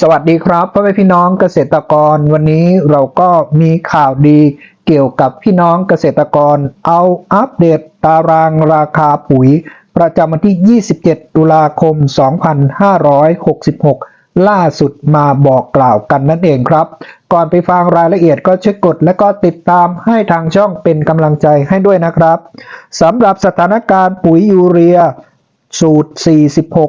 สวัสดีครับพ่อแม่พี่น้องเกษตรกร วันนี้เราก็มีข่าวดีเกี่ยวกับพี่น้องเกษตรกร เอาอัปเดตตารางราคาปุ๋ย ประจำวันที่ 27 ตุลาคม 2566 ล่าสุดมาบอกกล่าวกันนั่นเองครับ ก่อนไปฟังรายละเอียดก็ช่วยกดและก็ติดตามให้ทางช่องเป็นกำลังใจให้ด้วยนะครับสำหรับสถานการณ์ปุ๋ยยูเรีย สูตร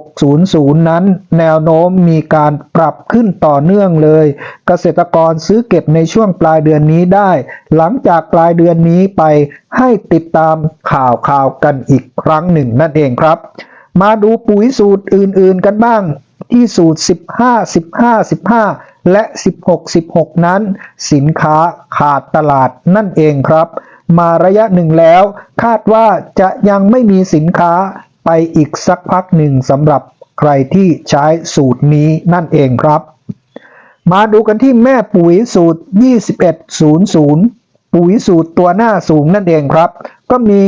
4600 นั้น แนวโน้มมีการปรับขึ้นต่อเนื่องเลย เกษตรกรซื้อเก็บในช่วงปลายเดือนนี้ได้ หลังจากปลายเดือนนี้ไปให้ติดตามข่าวข่าวกันอีกครั้งหนึ่งนั่นเองครับ มาดูปุ๋ยสูตรอื่นๆกันบ้าง ที่สูตร 15 15 15 และ 16 16 นั้น สินค้าขาดตลาดนั่นเองครับ มาระยะหนึ่งแล้ว คาดว่าจะยังไม่มีสินค้า ไปอีกสักพักหนึ่งสำหรับใครที่ใช้สูตรนี้นั่นเองครับ มาดูกันที่แม่ปุ๋ยสูตร 2100 ปุ๋ยสูตรตัวหน้าสูงนั่นเองครับ ก็มี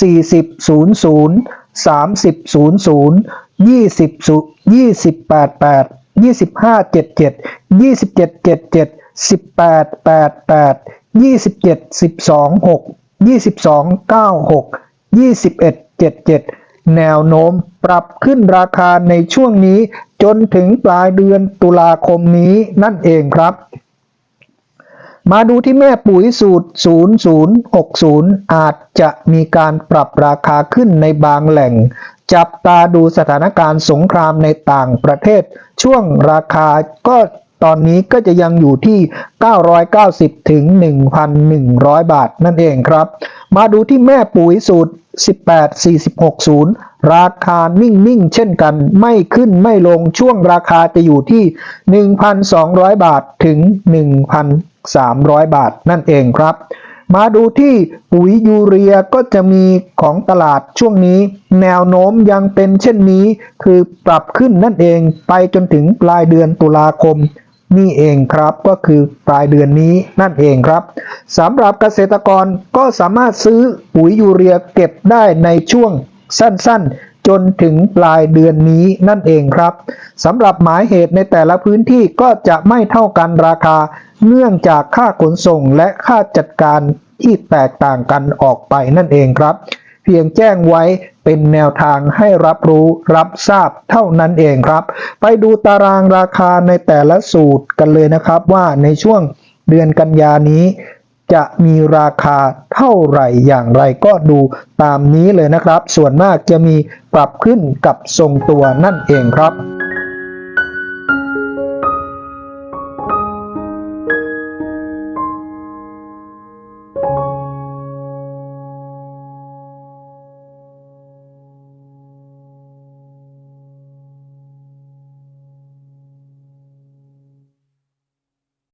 4000 3000 20 2088 2577 2777 1888 27 126 2296 2177 แนวโน้มปรับขึ้นราคาในช่วงนี้จนถึงปลายเดือนตุลาคมนี้นั่นเองครับ มาดูที่แม่ปุ๋ยสูตร 0060 อาจจะมีการปรับราคาขึ้นในบางแหล่ง จับตาดูสถานการณ์สงครามในต่างประเทศ ช่วงราคาก็ ตอนนี้ก็จะยังอยู่ที่ 990 ถึง 1,100 บาทนั่นเองครับ มาดูที่แม่ปุ๋ยสูตร 18460 ราคานิ่งๆ เช่นกันไม่ขึ้นไม่ลงช่วงราคาจะอยู่ที่ 1,200 บาทถึง 1,300 บาทนั่นเองครับมาดูที่ปุ๋ยยูเรียก็จะมีของตลาดช่วงนี้ แนวโน้มยังเป็นเช่นนี้ คือปรับขึ้นนั่นเองไปจนถึงปลายเดือนตุลาคม นี่เองครับก็คือปลายเดือนนี้นั่นเองครับสำหรับเกษตรกรก็สามารถซื้อปุ๋ยยูเรียเก็บได้ในช่วงสั้นๆ จนถึงปลายเดือนนี้นั่นเองครับสำหรับหมายเหตุในแต่ละพื้นที่ก็จะไม่เท่ากันราคา เนื่องจากค่าขนส่งและค่าจัดการที่แตกต่างกันออกไปนั่นเองครับ เพียงแจ้งไว้เป็นแนวทางให้รับรู้รับทราบเท่านั้นเองครับ ไปดูตารางราคาในแต่ละสูตรกันเลยนะครับว่าในช่วงเดือนกันยานี้จะมีราคาเท่าไหร่อย่างไรก็ดูตามนี้เลยนะครับ ส่วนมากจะมีปรับขึ้นกับทรงตัวนั่นเองครับ